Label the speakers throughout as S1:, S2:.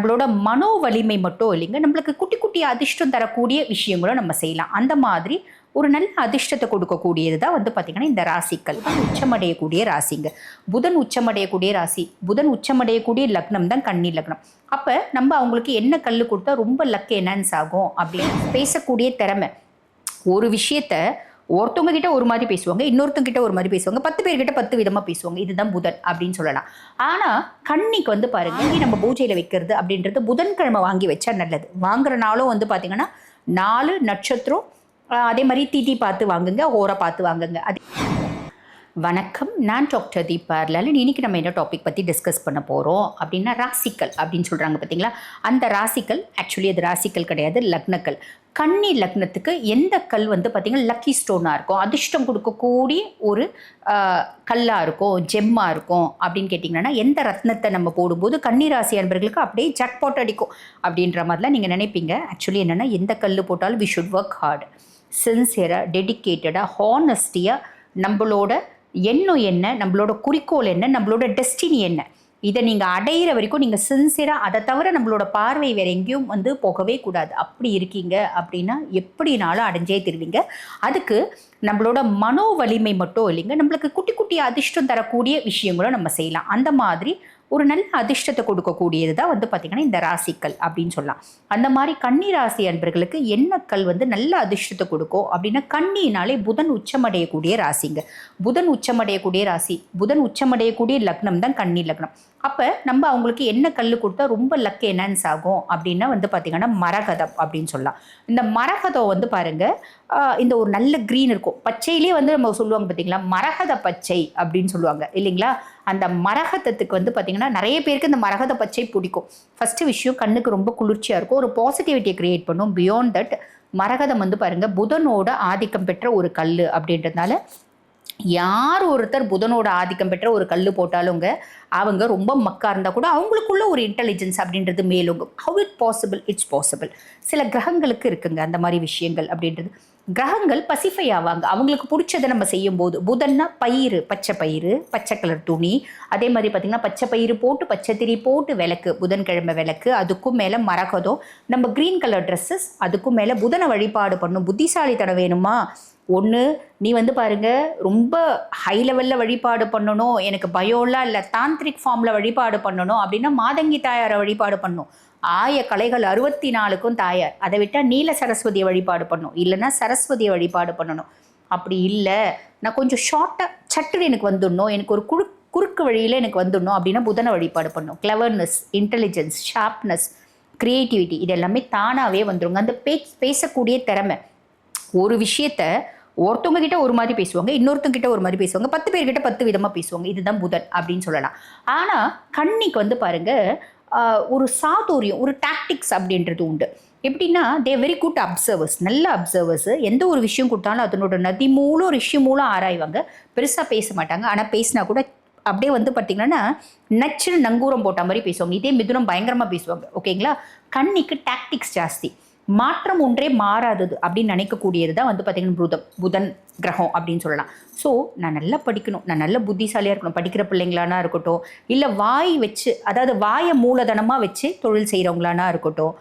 S1: நம்மளோட மனோ வலிமை மட்டும் இல்லைங்க நம்மளுக்கு குட்டி குட்டி அதிர்ஷ்டம் தரக்கூடிய விஷயங்களும் நம்ம செய்யலாம் அந்த மாதிரி ஒரு நல்ல அதிர்ஷ்டத்தை கொடுக்கக்கூடியது தான் வந்து பார்த்திங்கன்னா இந்த ராசிக்கள் உச்சமடையக்கூடிய ராசிங்க புதன் உச்சமடையக்கூடிய ராசி புதன் உச்சமடையக்கூடிய லக்னம் தான் கன்னி லக்னம் அப்போ நம்ம அவங்களுக்கு என்ன கல் கொடுத்தா ரொம்ப லக் என்ஹான்ஸ் ஆகும் அப்படின்னு பேசக்கூடிய திறமை ஒரு விஷயத்தை ஒருத்தவங்க கிட்ட ஒரு மாதிரி பேசுவாங்க இன்னொருத்தங்க கிட்ட ஒரு மாதிரி பேசுவாங்க பத்து பேர்கிட்ட பத்து விதமாக பேசுவாங்க இதுதான் புதன் அப்படின்னு சொல்லலாம் ஆனால் கண்ணிக்கு வந்து பாருங்க இங்கே நம்ம பூஜையில வைக்கிறது அப்படின்றது புதன்கிழமை வாங்கி வச்சா நல்லது வாங்குற நாளும் வந்து பார்த்தீங்கன்னா நாலு நட்சத்திரம் அதே மாதிரி தீட்டி பார்த்து வாங்குங்க ஓரை பார்த்து வாங்குங்க அது வணக்கம் நான் டாக்டர் தீபா லலன் இன்றைக்கி நம்ம என்ன டாபிக் பற்றி டிஸ்கஸ் பண்ண போகிறோம் அப்படின்னா ராசிக்கல் அப்படின்னு சொல்கிறாங்க பார்த்தீங்களா அந்த ராசிக்கல் ஆக்சுவலி அது ராசிக்கல் கிடையாது லக்னக்கல் கன்னி லக்னத்துக்கு எந்த கல் வந்து பார்த்திங்கன்னா லக்கி ஸ்டோனாக இருக்கும் அதிர்ஷ்டம் கொடுக்கக்கூடிய ஒரு கல்லாக இருக்கும் ஜெம்மாக இருக்கும் அப்படின்னு கேட்டிங்கன்னா எந்த ரத்னத்தை நம்ம போடும்போது கன்னி ராசி அன்பர்களுக்கு அப்படியே ஜாக்பாட் அடிக்கும் அப்படின்ற மாதிரிலாம் நீங்கள் நினைப்பீங்க ஆக்சுவலி என்னென்னா எந்த கல் போட்டாலும் வி ஷுட் ஒர்க் ஹார்ட் சின்சியராக டெடிக்கேட்டடாக ஹானஸ்டியாக நம்மளோட எண்ணம் என்ன நம்மளோட குறிக்கோள் என்ன நம்மளோட டெஸ்டினி என்ன இதை நீங்கள் அடையிற வரைக்கும் நீங்கள் சின்சியராக அதை தவிர நம்மளோட பார்வை வேற எங்கேயும் வந்து போகவே கூடாது அப்படி இருக்கீங்க அப்படின்னா எப்படினாலும் அடைஞ்சே தருவீங்க அதுக்கு நம்மளோட மனோ வலிமை மட்டும் இல்லைங்க நம்மளுக்கு குட்டி குட்டி அதிர்ஷ்டம் தரக்கூடிய விஷயங்களும் நம்ம செய்யலாம் அந்த மாதிரி ஒரு நல்ல அதிர்ஷ்டத்தை கொடுக்கக்கூடியது தான் வந்து பார்த்திங்கன்னா இந்த ராசிக்கல் அப்படின்னு சொல்லலாம் அந்த மாதிரி கண்ணி ராசி அன்பர்களுக்கு என்ன கல் வந்து நல்ல அதிர்ஷ்டத்தை கொடுக்கும் அப்படின்னா கண்ணினாலே புதன் உச்சமடையக்கூடிய ராசிங்க புதன் உச்சமடையக்கூடிய ராசி புதன் உச்சமடையக்கூடிய லக்னம் தான் கண்ணி லக்னம் அப்போ நம்ம அவங்களுக்கு என்ன கல் கொடுத்தா ரொம்ப லக் என்னன்ஸ் ஆகும் அப்படின்னா வந்து பார்த்திங்கன்னா மரகதம் அப்படின்னு சொல்லலாம் இந்த மரகதம் வந்து பாருங்கள் இந்த ஒரு நல்ல க்ரீன் இருக்கும் பச்சையிலே வந்து நம்ம சொல்லுவாங்க பார்த்திங்களா மரகத பச்சை அப்படின்னு சொல்லுவாங்க இல்லைங்களா அந்த மரகதத்துக்கு வந்து பார்த்திங்கன்னா நிறைய பேருக்கு இந்த மரகத பச்சை பிடிக்கும் ஃபஸ்ட்டு விஷயம் கண்ணுக்கு ரொம்ப குளிர்ச்சியாக இருக்கும் ஒரு பாசிட்டிவிட்டியை க்ரியேட் பண்ணும் பியாண்ட் தட் மரகதம் வந்து பாருங்கள் புதனோட ஆதிக்கம் பெற்ற ஒரு கல் அப்படின்றதுனால யார் ஒருத்தர் புதனோட ஆதிக்கம் பெற்ற ஒரு கல் போட்டாலுங்க அவங்க ரொம்ப மக்கா இருந்தால் கூட அவங்களுக்குள்ள ஒரு இன்டெலிஜென்ஸ் அப்படின்றது மேலோங்கும் how it possible it's possible சில கிரகங்களுக்கு இருக்குங்க அந்த மாதிரி விஷயங்கள் அப்படின்றது கிரகங்கள் பசிஃபை ஆவாங்க அவங்களுக்கு பிடிச்சதை நம்ம செய்யும் போது புதன்னா பயிறு பச்சை பயிறு பச்சை கலர் துணி அதே மாதிரி பார்த்திங்கன்னா பச்சை பயிறு போட்டு பச்சை திரி போட்டு விளக்கு புதன்கிழமை விளக்கு அதுக்கும் மேலே மரகதம் நம்ம க்ரீன் கலர் ட்ரெஸ்ஸஸ் அதுக்கும் மேலே புதனை வழிபாடு பண்ணும் புத்திசாலித்தனம் வேணுமா ஒன்று நீ வந்து பாருங்க ரொம்ப ஹை லெவலில் வழிபாடு பண்ணணும் எனக்கு பயோலாம் இல்லை தாந்திரிக் ஃபார்மில் வழிபாடு பண்ணணும் அப்படின்னா மாதங்கி தாயாரை வழிபாடு பண்ணும் ஆய கலைகள் அறுபத்தி நாலுக்கும் தாயார் அதை விட்டால் நீல சரஸ்வதியை வழிபாடு பண்ணும் இல்லைன்னா சரஸ்வதியை வழிபாடு பண்ணணும் அப்படி இல்லை நான் கொஞ்சம் ஷார்ட்டாக சட்டுன்னு எனக்கு வந்துடணும் எனக்கு ஒரு குறு குறுக்கு வழியில் எனக்கு வந்துடணும் அப்படின்னா புதனை வழிபாடு பண்ணும் கிளவர்னஸ் இன்டெலிஜென்ஸ் ஷார்ப்னஸ் க்ரியேட்டிவிட்டி இது எல்லாமே தானாகவே வந்துடுங்க அந்த பே பேசக்கூடிய திறமை ஒரு விஷயத்தை ஒருத்தவங்க கிட்ட ஒரு மாதிரி பேசுவாங்க இன்னொருத்தவங்க கிட்ட ஒரு மாதிரி பேசுவாங்க பத்து பேர்கிட்ட பத்து விதமாக பேசுவாங்க இதுதான் புதன் அப்படின்னு சொல்லலாம் ஆனால் கண்ணிக்கு வந்து பாருங்கள் ஒரு சாதுரியம் ஒரு டாக்டிக்ஸ் அப்படின்றது உண்டு எப்படின்னா தே வெரி குட் அப்சர்வர்ஸ் நல்ல அப்சர்வர்ஸ் எந்த ஒரு விஷயம் கொடுத்தாலும் அதனோட நதி மூலம் ரிஷி மூலம் ஆராய்வாங்க பெருசாக பேச மாட்டாங்க ஆனால் பேசினா கூட அப்படியே வந்து பார்த்தீங்கன்னா நச்சுன்னு நங்கூரம் போட்ட மாதிரி பேசுவாங்க இதே மிதுனம் பயங்கரமாக பேசுவாங்க ஓகேங்களா கண்ணிக்கு டாக்டிக்ஸ் ஜாஸ்தி மாற்றம் ஒன்றே மாறாதது அப்படின்னு நினைக்கக்கூடியது தான் வந்து பார்த்திங்கன்னா புதன் புதன் கிரகம் அப்படின்னு சொல்லலாம் ஸோ நான் நல்லா படிக்கணும் நான் நல்ல புத்திசாலியாக இருக்கணும் படிக்கிற பிள்ளைங்களானா இருக்கட்டும் இல்லை வாய் வச்சு அதாவது வாயை மூலதனமாக வச்சு தொழில் செய்கிறவங்களானா இருக்கட்டும்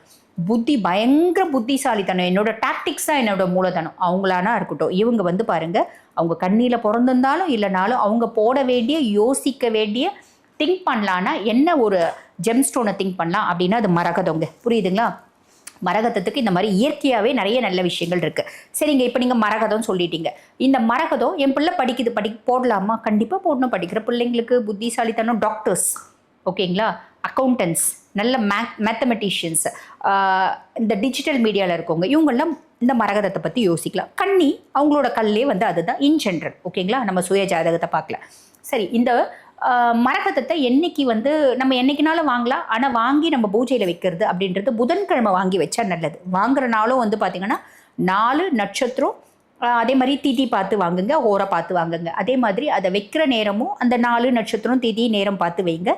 S1: புத்தி பயங்கர புத்திசாலித்தனம் என்னோட டாக்டிக்ஸ் தான் என்னோட மூலதனம் அவங்களானா இருக்கட்டும் இவங்க வந்து பாருங்கள் அவங்க கண்ணியில் பிறந்திருந்தாலும் இல்லைனாலும் அவங்க போட வேண்டிய யோசிக்க வேண்டிய திங்க் பண்ணலான்னா என்ன ஒரு ஜெம் ஸ்டோனை திங்க் பண்ணலாம் அப்படின்னா அது மறக்கதவங்க புரியுதுங்களா மரகதத்துக்கு இந்த மாதிரி இயற்கையாகவே நிறைய நல்ல விஷயங்கள் இருக்குது சரிங்க இப்போ நீங்கள் மரகதம் சொல்லிட்டீங்க இந்த மரகதம் என் பிள்ளை படிக்குது படி போடலாமா கண்டிப்பாக போடணும் படிக்கிற பிள்ளைங்களுக்கு புத்திசாலித்தனம் டாக்டர்ஸ் ஓகேங்களா அக்கௌண்டன்ஸ் நல்ல மே மேத்தமெட்டிஷியன்ஸ் இந்த டிஜிட்டல் மீடியாவில் இருக்கவங்க இவங்கெல்லாம் இந்த மரகதத்தை பற்றி யோசிக்கலாம் கண்ணி அவங்களோட கல்லே வந்து அதுதான் இன் ஜென்ரல் ஓகேங்களா நம்ம சுய ஜாதகத்தை பார்க்கலாம் சரி இந்த மரகதத்தை என்னைக்கு வந்து நம்ம என்னைக்குனாலும் வாங்கலாம் ஆனால் வாங்கி நம்ம பூஜையில் வைக்கிறது அப்படின்றது புதன்கிழமை வாங்கி வச்சா நல்லது வாங்குற நாளும் வந்து பார்த்திங்கன்னா நாலு நட்சத்திரம் அதே மாதிரி திதி பார்த்து வாங்குங்க ஓரை பார்த்து வாங்குங்க அதே மாதிரி அதை வைக்கிற நேரமும் அந்த நாலு நட்சத்திரம் திதி நேரம் பார்த்து வைங்க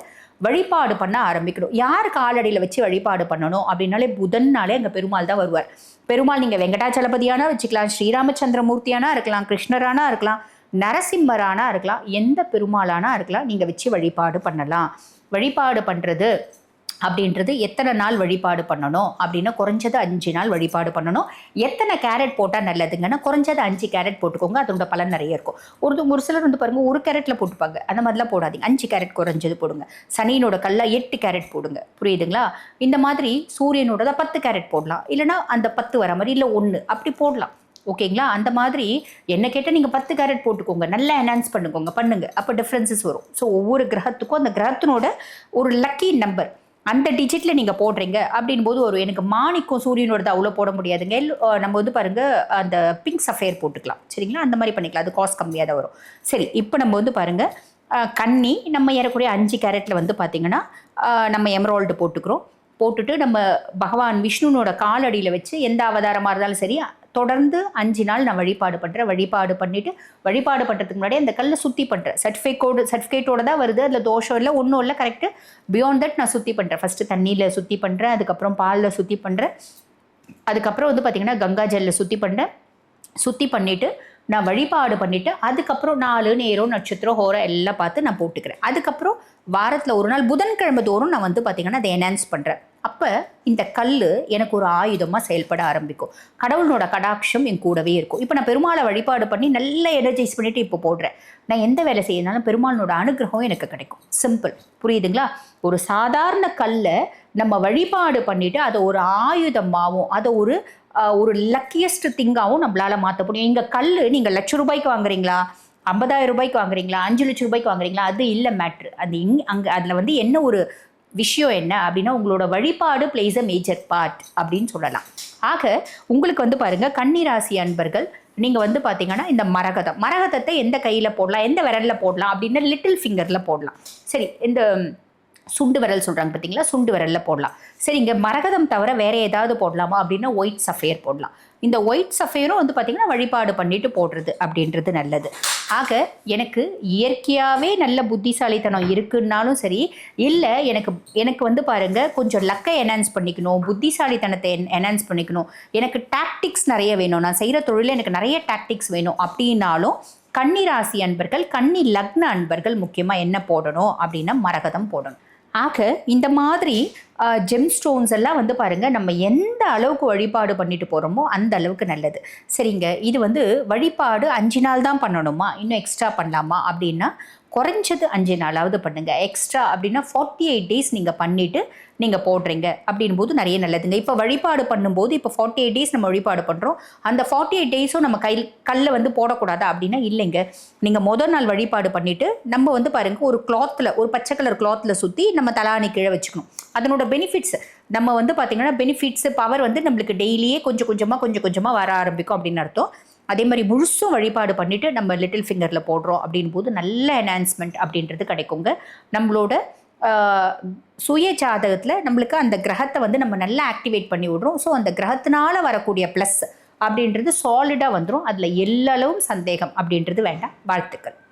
S1: வழிபாடு பண்ண ஆரம்பிக்கணும் யார் காலடியில் வச்சு வழிபாடு பண்ணணும் அப்படின்னாலே புதன்னாலே அங்கே பெருமாள் தான் வருவார் பெருமாள் நீங்கள் வெங்கடாச்சலபதியானா வச்சுக்கலாம் ஸ்ரீராமச்சந்திரமூர்த்தியானா இருக்கலாம் கிருஷ்ணரானா இருக்கலாம் நரசிம்மரானா இருக்கலாம் எந்த பெருமாளானா இருக்கலாம் நீங்கள் வச்சு வழிபாடு பண்ணலாம் வழிபாடு பண்ணுறது அப்படின்றது எத்தனை நாள் வழிபாடு பண்ணணும் அப்படின்னா குறைஞ்சது அஞ்சு நாள் வழிபாடு பண்ணணும் எத்தனை கேரட் போட்டால் நல்லதுங்கன்னா குறைஞ்சது அஞ்சு கேரட் போட்டுக்கோங்க அதோட பலன் நிறைய இருக்கும் ஒரு ஒரு சிலர் வந்து பாருங்கள் ஒரு கேரட்டில் போட்டுப்பாங்க அந்த மாதிரிலாம் போடாதீங்க அஞ்சு கேரட் குறைஞ்சது போடுங்க சனியினோட கல்லா எட்டு கேரட் போடுங்க புரியுதுங்களா இந்த மாதிரி சூரியனோட தான் பத்து கேரட் போடலாம் இல்லைனா அந்த பத்து வர மாதிரி இல்லை ஒன்று அப்படி போடலாம் ஓகேங்களா அந்த மாதிரி என்ன கேட்டால் நீங்கள் பத்து கேரட் போட்டுக்கோங்க நல்லா என்ஹான்ஸ் பண்ணுக்கோங்க பண்ணுங்க அப்போ டிஃப்ரென்சஸ் வரும் ஸோ ஒவ்வொரு கிரகத்துக்கும் அந்த கிரகத்தினோட ஒரு லக்கி நம்பர் அந்த டிஜிட்டில் நீங்கள் போடுறீங்க அப்படின் போது ஒரு எனக்கு மாணிக்கம் சூரியனோடது அவ்வளோ போட முடியாதுங்க நம்ம வந்து பாருங்கள் அந்த பிங்க் சஃபேர் போட்டுக்கலாம் சரிங்களா அந்த மாதிரி பண்ணிக்கலாம் அது காஸ்ட் கம்மியாக தான் வரும் சரி இப்போ நம்ம வந்து பாருங்கள் கண்ணி நம்ம ஏறக்கூடிய அஞ்சு கேரட்டில் வந்து பார்த்திங்கன்னா நம்ம எமரால்டு போட்டுக்கிறோம் போட்டுட்டு நம்ம பகவான் விஷ்ணுனோட காலடியில் வச்சு எந்த அவதாரமாக இருந்தாலும் சரி தொடர்ந்து அஞ்சு நாள் நான் வழிபாடு பண்ணுறேன் வழிபாடு பண்ணிவிட்டு வழிபாடு பண்ணுறதுக்கு முன்னாடி அந்த கல்லை சுற்றி பண்ணுறேன் சர்டிஃபிகேட்டோடு சர்டிஃபிகேட்டோட தான் வருது அதில் தோஷம் இல்லை ஒன்றும் இல்லை கரெக்டு பியாண்ட் தட் நான் சுற்றி பண்ணுறேன் ஃபஸ்ட்டு தண்ணியில் சுற்றி பண்ணுறேன் அதுக்கப்புறம் பாலில் சுற்றி பண்ணுறேன் அதுக்கப்புறம் வந்து பார்த்திங்கன்னா கங்கா ஜல்லில் சுற்றி பண்ணுறேன் சுற்றி பண்ணிவிட்டு நான் வழிபாடு பண்ணிவிட்டு அதுக்கப்புறம் நாலு நேரம் நட்சத்திரம் ஹோரை எல்லாம் பார்த்து நான் போட்டுக்கிறேன் அதுக்கப்புறம் வாரத்தில் ஒரு நாள் புதன்கிழமை தோறும் நான் வந்து பார்த்திங்கன்னா அதை என்ஹான்ஸ் பண்ணுறேன் அப்போ இந்த கல் எனக்கு ஒரு ஆயுதமாக செயல்பட ஆரம்பிக்கும் கடவுளோட கடாட்சம் என் கூடவே இருக்கும் இப்போ நான் பெருமாளை வழிபாடு பண்ணி நல்லா எனர்ஜைஸ் பண்ணிவிட்டு இப்போ போடுறேன் நான் எந்த வேலை செய்யணும்னாலும் பெருமாளோட அனுகிரகம் எனக்கு கிடைக்கும் சிம்பிள் புரியுதுங்களா ஒரு சாதாரண கல்லை நம்ம வழிபாடு பண்ணிவிட்டு அதை ஒரு ஆயுதமாகவும் அதை ஒரு ஒரு லக்கியஸ்ட் திங்காகவும் நம்மளால் மாற்ற முடியும் இங்கே கல் நீங்கள் லட்ச ரூபாய்க்கு வாங்குறீங்களா ஐம்பதாயிரம் ரூபாய்க்கு வாங்குறீங்களா அஞ்சு லட்சம் ரூபாய்க்கு வாங்குறீங்களா அது இல்லை மேட்ரு அது இங் அங்கே அதில் வந்து என்ன ஒரு விஷயம் என்ன அப்படின்னா உங்களோட வழிபாடு பிளேஸ் அ மேஜர் பார்ட் அப்படின்னு சொல்லலாம் ஆக உங்களுக்கு வந்து பாருங்கள் கன்னிராசி அன்பர்கள் நீங்கள் வந்து பார்த்தீங்கன்னா இந்த மரகதம் மரகதத்தை எந்த கையில் போடலாம் எந்த விரலில் போடலாம் அப்படின்னா லிட்டில் ஃபிங்கரில் போடலாம் சரி இந்த சுண்டு விரல் சொல்கிறாங்க பார்த்தீங்களா சுண்டு விரலில் போடலாம் சரி இங்கே மரகதம் தவிர வேறு ஏதாவது போடலாமா அப்படின்னா ஒயிட் சஃபேர் போடலாம் இந்த ஒயிட் சஃபையரும் வந்து பார்த்திங்கன்னா வழிபாடு பண்ணிட்டு போடுறது அப்படின்றது நல்லது ஆக எனக்கு இயற்கையாகவே நல்ல புத்திசாலித்தனம் இருக்குன்னாலும் சரி இல்லை எனக்கு எனக்கு வந்து பாருங்கள் கொஞ்சம் லக்கை என்ஹான்ஸ் பண்ணிக்கணும் புத்திசாலித்தனத்தை என் என்ஹான்ஸ் பண்ணிக்கணும் எனக்கு டாக்டிக்ஸ் நிறைய வேணும் நான் செய்கிற தொழிலில் எனக்கு நிறைய டாக்டிக்ஸ் வேணும் அப்படின்னாலும் கன்னி ராசி அன்பர்கள் கன்னி லக்ன அன்பர்கள் முக்கியமாக என்ன போடணும் அப்படின்னா மரகதம் போடணும் ஆக இந்த மாதிரி ஜெம் ஸ்டோன்ஸ் எல்லாம் வந்து பாருங்கள் நம்ம எந்த அளவுக்கு வழிபாடு பண்ணிட்டு போகிறோமோ அந்த அளவுக்கு நல்லது சரிங்க இது வந்து வழிபாடு அஞ்சு நாள் தான் பண்ணணுமா இன்னும் எக்ஸ்ட்ரா பண்ணலாமா அப்படின்னா குறைஞ்சது அஞ்சு நாளாவது பண்ணுங்கள் எக்ஸ்ட்ரா அப்படின்னா ஃபார்ட்டி எயிட் டேஸ் நீங்கள் பண்ணிவிட்டு நீங்கள் போடுறீங்க அப்படின் போது நிறைய நல்லதுங்க இப்போ வழிபாடு பண்ணும்போது இப்போ ஃபார்ட்டி எயிட் டேஸ் நம்ம வழிபாடு பண்ணுறோம் அந்த ஃபார்ட்டி எயிட் டேஸும் நம்ம கையில் கல்லை வந்து போடக்கூடாதா அப்படின்னா இல்லைங்க நீங்கள் முதல் நாள் வழிபாடு பண்ணிவிட்டு நம்ம வந்து பாருங்கள் ஒரு கிளாத்தில் ஒரு பச்சை கலர் கிளாத்தில் சுற்றி நம்ம தலானி கீழே வச்சுக்கணும் அதனோட பெனிஃபிட்ஸ் நம்ம வந்து பார்த்திங்கன்னா பெனிஃபிட்ஸு பவர் வந்து நம்மளுக்கு டெய்லியே கொஞ்சம் கொஞ்சமாக கொஞ்சம் கொஞ்சமாக வர ஆரம்பிக்கும் அப்படின்னு அர்த்தம் அதே மாதிரி முழுசும் வழிபாடு பண்ணிவிட்டு நம்ம லிட்டில் ஃபிங்கரில் போடுறோம் அப்படின் போது நல்ல என்ஹான்ஸ்மெண்ட் அப்படின்றது கிடைக்குங்க நம்மளோட சுய ஜாதகத்தில் நம்மளுக்கு அந்த கிரகத்தை வந்து நம்ம நல்லா ஆக்டிவேட் பண்ணி விடுறோம் ஸோ அந்த கிரகத்தினால வரக்கூடிய ப்ளஸ் அப்படின்றது சாலிடாக வந்துடும் அதில் எல்லளவும் சந்தேகம் அப்படின்றது வேண்டாம் வாழ்த்துக்கள்